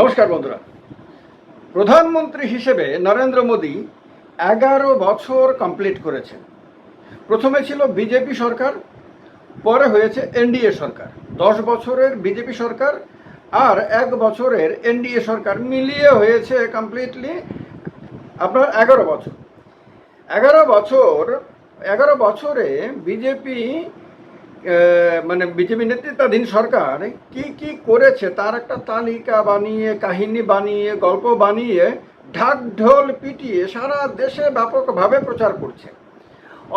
নমস্কার বন্ধুরা। প্রধানমন্ত্রী হিসেবে নরেন্দ্র মোদী এগারো বছর কমপ্লিট করেছেন। প্রথমে ছিল বিজেপি সরকার, পরে হয়েছে এনডিএ সরকার। দশ বছরের বিজেপি সরকার আর এক বছরের এনডিএ সরকার মিলিয়ে হয়েছে কমপ্লিটলি আপনার এগারো বছর। এগারো বছর, এগারো বছরে বিজেপি মানে বিজেপি নেতৃত্বাধীন সরকার কি কি করেছে? তার একটা তালিকা বানিয়ে, কাহিনী বানিয়ে, গল্প বানিয়ে, ঢাক ঢোল পিটিয়ে সারা দেশে ব্যাপকভাবে প্রচার করছে।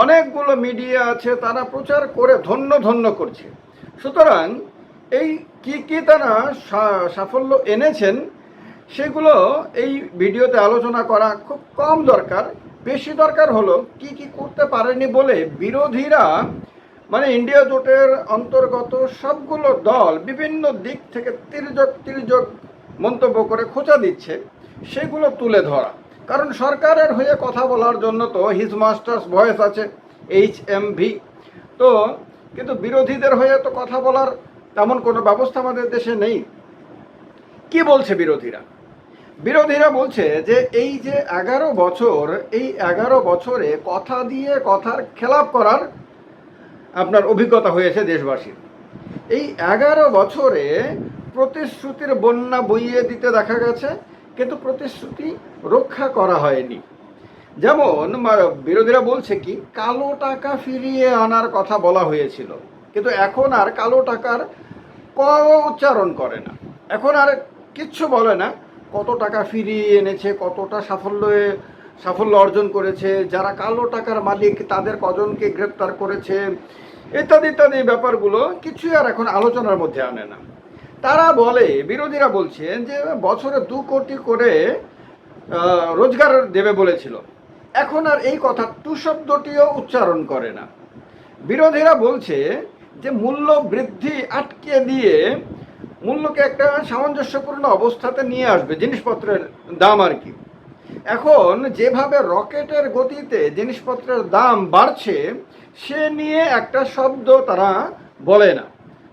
অনেকগুলো মিডিয়া আছে, তারা প্রচার করে ধন্য ধন্য করছে। সুতরাং এই কি কি তারা সাফল্য এনেছেন, সেগুলো এই ভিডিওতে আলোচনা করা খুব কম দরকার। বেশি দরকার হলো কি কি করতে পারেনি বলে বিরোধীরা মানে ইন্ডিয়া জোটের অন্তর্গত সবগুলো দল বিভিন্ন দিক থেকে তির্যক তির্যক মন্তব্য করে খোঁচা দিচ্ছে, সেগুলো তুলে ধরা। কারণ সরকারের হয়ে কথা বলার জন্য তো হিজ মাস্টার্স ভয়েস আছে এইচ এম ভি তো কিন্তু বিরোধীদের হয়ে তো কথা বলার তেমন কোনো ব্যবস্থা আমাদের দেশে নেই। কি বলছে বিরোধীরা? বিরোধীরা বলছে যে এই যে এগারো বছর, এই এগারো বছরে কথা দিয়ে কথার খেলাপ করার আপনার অভিজ্ঞতা হয়েছে দেশবাসীর। এই এগারো বছরে প্রতিশ্রুতির বন্যা বইয়ে দিতে দেখা গেছে, কিন্তু প্রতিশ্রুতি রক্ষা করা হয়নি। যেমন বিরোধীরা বলছে কি, কালো টাকা ফিরিয়ে আনার কথা বলা হয়েছিল, কিন্তু এখন আর কালো টাকার ক উচ্চারণ করে না। এখন আর কিচ্ছু বলে না, কত টাকা ফিরিয়ে এনেছে, কতটা সাফল্য সাফল্য অর্জন করেছে, যারা কালো টাকার মালিক তাদের কজনকে গ্রেপ্তার করেছে, ইত্যাদি ইত্যাদি ব্যাপারগুলো কিছুই আর এখন আলোচনার মধ্যে আনে না। তারা বলে, বিরোধীরা বলছেন যে বছরে দু কোটি করে রোজগার দেবে বলেছিল। এখন আর এই কথা টু শব্দটিও উচ্চারণ করে না। বিরোধীরা বলছে যে মূল্য বৃদ্ধি আটকে দিয়ে মূল্যকে একটা সামঞ্জস্যপূর্ণ অবস্থাতে নিয়ে আসবে, জিনিসপত্রের দাম আর কি। এখন যেভাবে রকেটের গতিতে জিনিসপত্রের দাম বাড়ছে, সে নিয়ে একটা শব্দ তারা বলে না।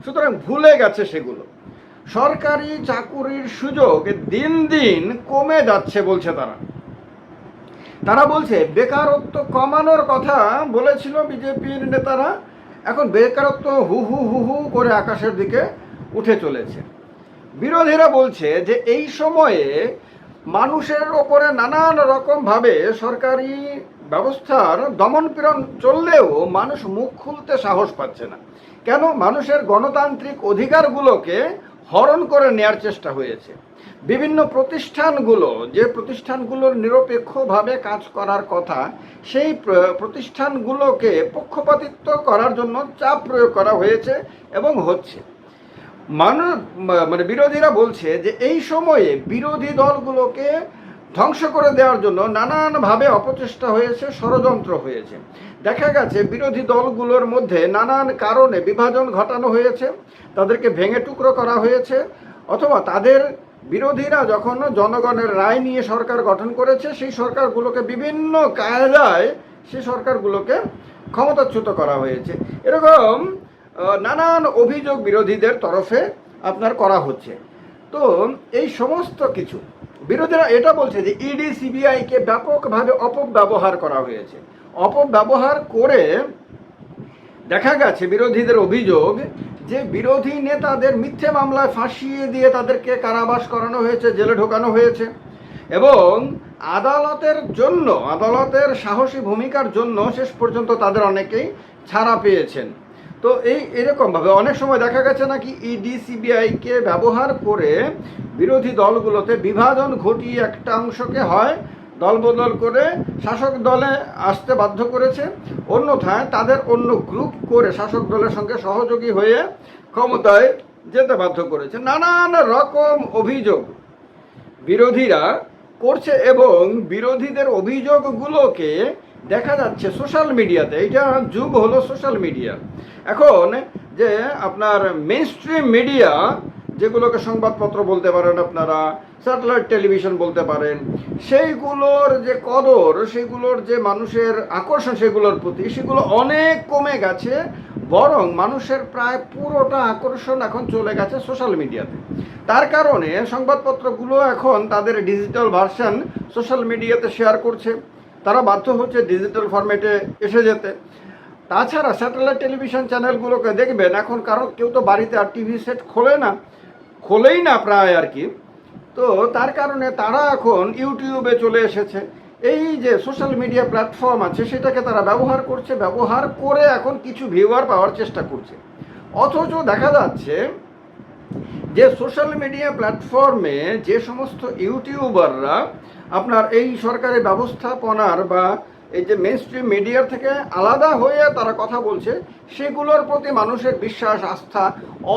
সুতরাং ভুলে গেছে সেগুলো। সরকারি চাকুরির সুযোগ দিন দিন কমে যাচ্ছে বলছে তারা। তারা বলছে, বেকারত্ব কমানোর কথা বলেছিল বিজেপির নেতারা, এখন বেকারত্ব হু হু হু হু করে আকাশের দিকে উঠে চলেছে। বিরোধীরা বলছে যে এই সময়ে মানুষের ওপরে নানান রকমভাবে সরকারি ব্যবস্থার দমনপীড়ন চললেও মানুষ মুখ খুলতে সাহস পাচ্ছে না। কেন? মানুষের গণতান্ত্রিক অধিকারগুলোকে হরণ করে নেয়ার চেষ্টা হয়েছে। বিভিন্ন প্রতিষ্ঠানগুলো, যে প্রতিষ্ঠানগুলোর নিরপেক্ষভাবে কাজ করার কথা, সেই প্রতিষ্ঠানগুলোকে পক্ষপাতিত্ব করার জন্য চাপ প্রয়োগ করা হয়েছে এবং হচ্ছে। মানুষ মানে বিরোধীরা বলছে যে এই সময়ে বিরোধী দলগুলোকে ধ্বংস করে দেওয়ার জন্য নানানভাবে অপচেষ্টা হয়েছে, ষড়যন্ত্র হয়েছে। দেখা গেছে বিরোধী দলগুলোর মধ্যে নানান কারণে বিভাজন ঘটানো হয়েছে, তাদেরকে ভেঙে টুকরো করা হয়েছে, অথবা তাদের বিরোধীরা যখন জনগণের রায় নিয়ে সরকার গঠন করেছে, সেই সরকারগুলোকে বিভিন্ন কায়দায় সেই সরকারগুলোকে ক্ষমতাচ্যুত করা হয়েছে। এরকম নানান অভিযোগ বিরোধীদের তরফে আপনার করা হচ্ছে। তো এই সমস্ত কিছু, বিরোধীরা এটা বলছে যে ইডি সিবিআইকে ব্যাপকভাবে অপব্যবহার করা হয়েছে। অপব্যবহার করে দেখা গেছে বিরোধীদের অভিযোগ যে বিরোধী নেতাদের মিথ্যে মামলায় ফাঁসিয়ে দিয়ে তাদেরকে কারাবাস করানো হয়েছে, জেলে ঢোকানো হয়েছে। এবং আদালতের জন্য, আদালতের সাহসী ভূমিকার জন্য শেষ পর্যন্ত তাদের অনেকেই ছাড়া পেয়েছেন। তো এই এরকমভাবে অনেক সময় দেখা গেছে নাকি ইডি সিবিআইকে ব্যবহার করে বিরোধী দলগুলোতে বিভাজন ঘটিয়ে একটা অংশকে হয়, দলবদল করে শাসক দলে আসতে বাধ্য করেছে। অন্যথায় তাদের অন্য গ্রুপ করে শাসক দলের সঙ্গে সহযোগী হয়ে ক্ষমতায় যেতে বাধ্য করেছে। নানান রকম অভিযোগ বিরোধীরা করছে এবং বিরোধীদের অভিযোগগুলোকে দেখা যাচ্ছে সোশ্যাল মিডিয়াতে এটা যুগ হলো সোশ্যাল মিডিয়া। এখন যে আপনার মেন স্ট্রিম মিডিয়া যেগুলোকে সংবাদপত্র বলতে পারেন আপনারা স্যাটেলাইট টেলিভিশন বলতে পারেন, সেইগুলোর যে কদর সেগুলোর যে মানুষের আকর্ষণ সেগুলোর প্রতি, সেগুলো অনেক কমে গেছে, বরং মানুষের প্রায় পুরোটা আকর্ষণ এখন চলে গেছে সোশ্যাল মিডিয়াতে। তার কারণে সংবাদপত্রগুলো এখন তাদের ডিজিটাল ভার্সন সোশ্যাল মিডিয়াতে শেয়ার করছে। তারা বাধ্য হচ্ছে ডিজিটাল ফরম্যাটে এসে যেতে। তাছাড়া স্যাটেলাইট টেলিভিশন চ্যানেলগুলোকে দেখবেন, এখন কারও কেউ তো বাড়িতে আর টিভি সেট খোলে না, খোলেই না প্রায় আর কি। তো তার কারণে তারা এখন ইউটিউবে চলে এসেছে। এই যে সোশ্যাল মিডিয়া প্ল্যাটফর্ম আছে, সেটাকে তারা ব্যবহার করছে, ব্যবহার করে এখন কিছু ভিউয়ার পাওয়ার চেষ্টা করছে। অথচ দেখা যাচ্ছে যে সোশ্যাল মিডিয়া প্ল্যাটফর্মে যে সমস্ত ইউটিউবাররা আপনার এই সরকারি ব্যবস্থাপনার বা এই যে মেন মিডিয়ার থেকে আলাদা হয়ে তারা কথা বলছে, সেগুলোর প্রতি মানুষের বিশ্বাস, আস্থা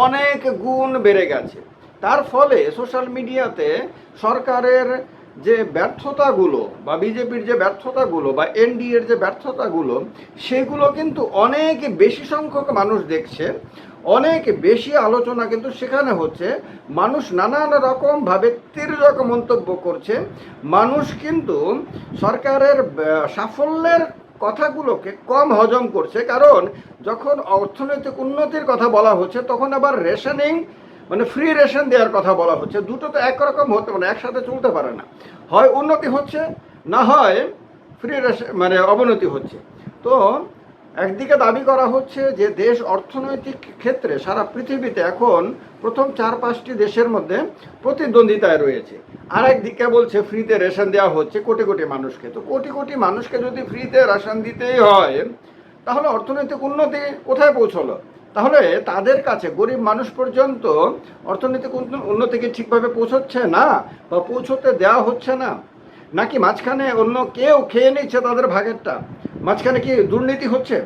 অনেক গুণ বেড়ে গেছে। তার ফলে সোশ্যাল মিডিয়াতে সরকারের যে ব্যর্থতাগুলো বা বিজেপির যে ব্যর্থতাগুলো বা এনডিএর যে ব্যর্থতাগুলো, সেগুলো কিন্তু অনেক বেশি সংখ্যক মানুষ দেখছে। অনেক বেশি আলোচনা কিন্তু সেখানে হচ্ছে। মানুষ নানান রকমভাবে তির্যক মন্তব্য করছে। মানুষ কিন্তু সরকারের সাফল্যের কথাগুলোকে কম হজম করছে। কারণ যখন অর্থনৈতিক উন্নতির কথা বলা হচ্ছে, তখন আবার রেশনিং মানে ফ্রি রেশন দেওয়ার কথা বলা হচ্ছে। দুটো তো একরকম হতে মানে একসাথে চলতে পারে না। হয় উন্নতি হচ্ছে, না হয় ফ্রি রেশন মানে অবনতি হচ্ছে। তো একদিকে দাবি করা হচ্ছে যে দেশ অর্থনৈতিক ক্ষেত্রে সারা পৃথিবীতে এখন প্রথম চার পাঁচটি দেশের মধ্যে প্রতিদ্বন্দ্বিতায় রয়েছে। আর একদিকে বলছে, ফ্রিতে রেশন দেওয়া হচ্ছে কোটি কোটি মানুষকে। তো কোটি কোটি মানুষকে যদি ফ্রিতে রেশন দিতেই হয়, তাহলে অর্থনৈতিক উন্নতি কোথায় পৌঁছলো? তাহলে তাদের কাছে গরিব মানুষ পর্যন্ত অর্থনৈতিক উন্ন- উন্নতি কি ঠিকভাবে পৌঁছচ্ছে না? বা পৌঁছতে দেওয়া হচ্ছে না? নাকি মাঝখানে অন্য কেউ খেয়ে নিচ্ছে তাদের ভাগেরটা? মাঝখানে কি দুর্নীতি হচ্ছে?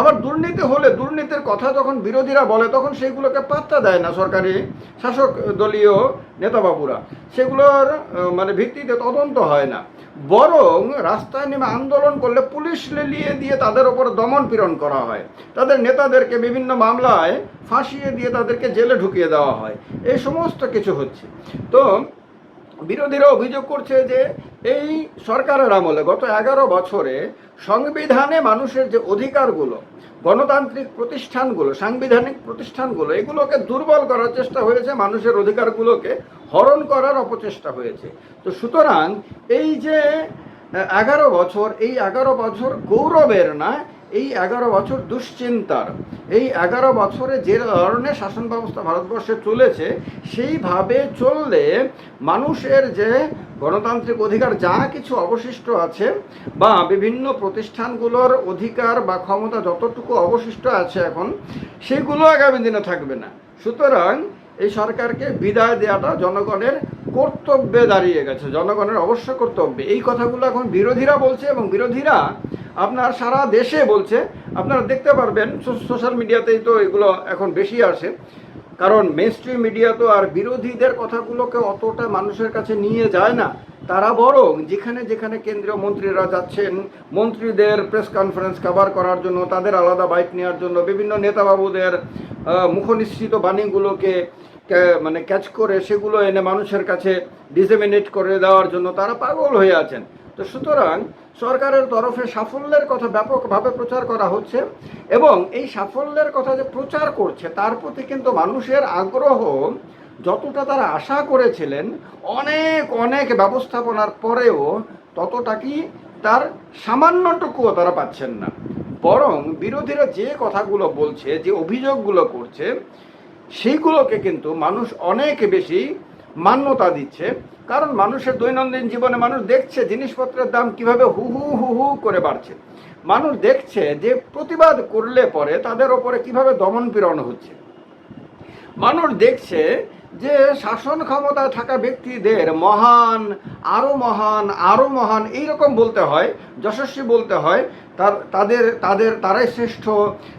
আবার দুর্নীতি হলে দুর্নীতির কথা যখন বিরোধীরা বলে, তখন সেগুলোকে পাত্তা দেয় না সরকারি শাসক দলীয় নেতাবাবুরা। সেগুলোর মানে ভিত্তিতে তদন্ত হয় না। বরং রাস্তায় নেমে আন্দোলন করলে পুলিশ লেলিয়ে দিয়ে তাদের ওপর দমন পীড়ন করা হয়। তাদের নেতাদেরকে বিভিন্ন মামলায় ফাঁসিয়ে দিয়ে তাদেরকে জেলে ঢুকিয়ে দেওয়া হয়। এই সমস্ত কিছু হচ্ছে। তো বিরোধীরা অভিযোগ করছে যে এই সরকারের আমলে গত এগারো বছরে সংবিধানে মানুষের যে অধিকারগুলো, গণতান্ত্রিক প্রতিষ্ঠানগুলো, সাংবিধানিক প্রতিষ্ঠানগুলো, এগুলোকে দুর্বল করার চেষ্টা হয়েছে, মানুষের অধিকারগুলোকে হরণ করার অপচেষ্টা হয়েছে। তো সুতরাং এই যে এগারো বছর, এই এগারো বছর গৌরবের না এই এগারো বছর দুশ্চিন্তার। এই এগারো বছরে যে ধরনের শাসন ব্যবস্থা ভারতবর্ষে চলেছে, সেইভাবে চললে মানুষের যে গণতান্ত্রিক অধিকার, যা কিছু অবশিষ্ট আছে বা বিভিন্ন প্রতিষ্ঠানগুলোর অধিকার বা ক্ষমতা যতটুকু অবশিষ্ট আছে এখন, সেগুলো আগামী দিনে থাকবে না। সুতরাং এই সরকারকে বিদায় দেওয়াটা জনগণের কর্তব্যে দাঁড়িয়ে গেছে, জনগণের অবশ্য কর্তব্য। এই কথাগুলো এখন বিরোধীরা বলছে এবং বিরোধীরা আপনার সারা দেশে বলছে। আপনারা দেখতে পারবেন সোশ্যাল মিডিয়াতেই তো এগুলো এখন বেশি আসে। কারণ মেনস্ট্রিম মিডিয়া তো আর বিরোধীদের কথাগুলোকে অতটা মানুষের কাছে নিয়ে যায় না। তারা বরং যেখানে যেখানে কেন্দ্রীয় মন্ত্রীরা যাচ্ছেন, মন্ত্রীদের প্রেস কনফারেন্স কভার করার জন্য, তাদের আলাদা বাইক নেওয়ার জন্য, বিভিন্ন নেতাবাবুদের মুখনিশ্চিত বাণীগুলোকে মানে ক্যাচ করে সেগুলো এনে মানুষের কাছে ডিসেমিনেট করে দেওয়ার জন্য তারা পাগল হয়ে আছেন। তো সুতরাং সরকারের তরফে সাফল্যের কথা ব্যাপকভাবে প্রচার করা হচ্ছে এবং এই সাফল্যের কথা যে প্রচার করছে, তার প্রতি কিন্তু মানুষের আগ্রহ যতটা তারা আশা করেছিলেন, অনেক অনেক ব্যবস্থাপনার পরেও ততটা কি তার সামান্যটুকুও তারা পাচ্ছেন না। বরং বিরোধীরা যে কথাগুলো বলছে, যে অভিযোগগুলো করছে সেইগুলোকে কিন্তু মানুষ অনেক বেশি মান্যতা দিচ্ছে। কারণ মানুষের দৈনন্দিন জীবনে মানুষ দেখছে জিনিসপত্রের দাম কীভাবে হু হু হু হু করে বাড়ছে। মানুষ দেখছে যে প্রতিবাদ করলে পরে তাদের ওপরে কীভাবে দমন পীড়ন হচ্ছে। মানুষ দেখছে যে শাসন ক্ষমতায় থাকা ব্যক্তিদের মহান, আরও মহান আরও মহান, এইরকম বলতে হয়, যশস্বী বলতে হয় তার, তাদের তাদের, তারাই শ্রেষ্ঠ,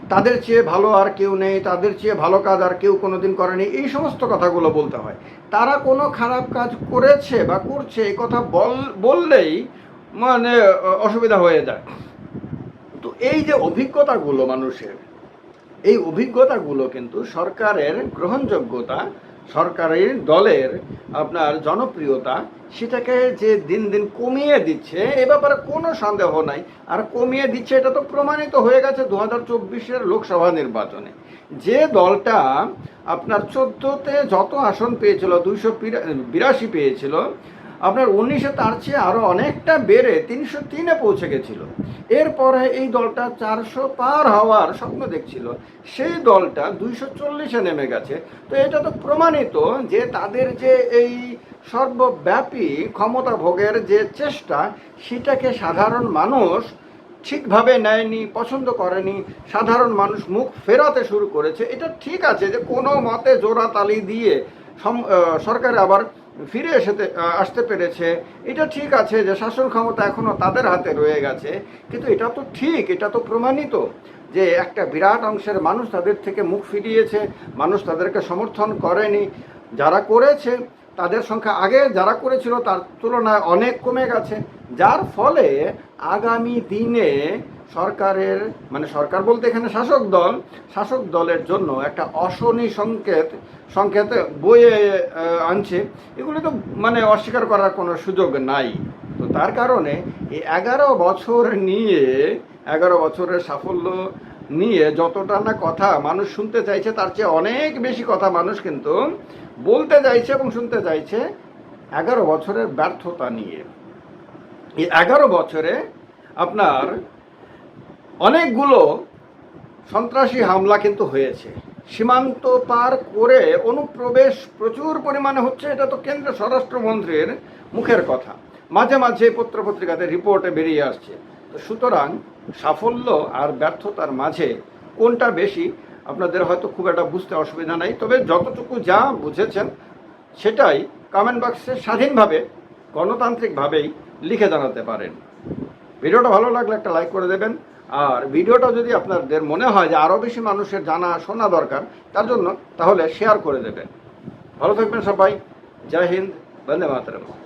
তাদের চেয়ে ভালো আর কেউ নেই, তাদের চেয়ে ভালো কাজ আর কেউ কোনো কোনোদিন করেনি, এই সমস্ত কথাগুলো বলতে হয়। তারা কোনো খারাপ কাজ করেছে বা করছে, এই কথা বল, বললেই মানে অসুবিধা হয়ে যায়। তো এই যে অভিজ্ঞতাগুলো মানুষের, এই অভিজ্ঞতাগুলো কিন্তু সরকারের গ্রহণযোগ্যতা সরকারের দলের আপনার জনপ্রিয়তা সেটাকে যে দিন দিন কমিয়ে দিচ্ছে, এ ব্যাপারে কোনো সন্দেহ নাই। আর কমিয়ে দিচ্ছে, এটা তো প্রমাণিত হয়ে গেছে দু হাজার চব্বিশের লোকসভা নির্বাচনে। যে দলটা আপনার চোদ্দোতে যত আসন পেয়েছিল, দুইশো বিরাশি পেয়েছিল আপনার উনিশে তার চেয়ে আরও অনেকটা বেড়ে তিনশো তিনে পৌঁছে গেছিল। এরপরে এই দলটা চারশো পার হওয়ার স্বপ্ন দেখছিল। সেই দলটা দুইশো চল্লিশে নেমে গেছে। তো এটা তো প্রমাণিত যে তাদের যে এই সর্বব্যাপী ক্ষমতা ভোগের যে চেষ্টা, সেটাকে সাধারণ মানুষ ঠিকভাবে নেয়নি, পছন্দ করেনি, সাধারণ মানুষ মুখ ফেরাতে শুরু করেছে। এটা ঠিক আছে যে কোনো মতে জোড়া তালি দিয়ে সরকার আবার ফিরে এসেতে আসতে পেরেছে। এটা ঠিক আছে যে শাসন ক্ষমতা এখনও তাদের হাতে রয়ে গেছে, কিন্তু এটা তো ঠিক, এটা তো প্রমাণিত যে একটা বিরাট অংশের মানুষ তাদের থেকে মুখ ফিরিয়েছে, মানুষ তাদেরকে সমর্থন করেনি। যারা করেছে, তাদের সংখ্যা আগে যারা করেছিল তার তুলনায় অনেক কমে গেছে। যার ফলে আগামী দিনে সরকারের মানে সরকার বলতে এখানে শাসক দল, শাসক দলের জন্য একটা অশনি সংকেত সংকেত বয়ে আনছে। এগুলি তো মানে অস্বীকার করার কোনো সুযোগ নাই। তো তার কারণে এই এগারো বছর নিয়ে, এগারো বছরের সাফল্য নিয়ে যতটা না কথা মানুষ শুনতে চাইছে, তার চেয়ে অনেক বেশি কথা মানুষ কিন্তু বলতে চাইছে এবং শুনতে চাইছে এগারো বছরের ব্যর্থতা নিয়ে। এই এগারো বছরে আপনার অনেকগুলো সন্ত্রাসী হামলা কিন্তু হয়েছে। সীমান্ত পার করে অনুপ্রবেশ প্রচুর পরিমাণে হচ্ছে, এটা তো কেন্দ্রীয় স্বরাষ্ট্রমন্ত্রীর মুখের কথা। মাঝে মাঝে পত্রপত্রিকাতে রিপোর্টে বেরিয়ে আসছে। তো সুতরাং সাফল্য আর ব্যর্থতার মাঝে কোনটা বেশি, আপনাদের হয়তো খুব একটা বুঝতে অসুবিধা নাই। তবে যতটুকু যা বুঝেছেন, সেটাই কমেন্ট বক্সে স্বাধীনভাবে, গণতান্ত্রিকভাবেই লিখে জানাতে পারেন। ভিডিওটা ভালো লাগলে একটা লাইক করে দেবেন। আর ভিডিওটা যদি আপনাদের মনে হয় যে আরও বেশি মানুষের জানা শোনা দরকার, তার জন্য তাহলে শেয়ার করে দেবেন। ভালো থাকবেন সবাই। জয় হিন্দ, বন্দে মাতরম।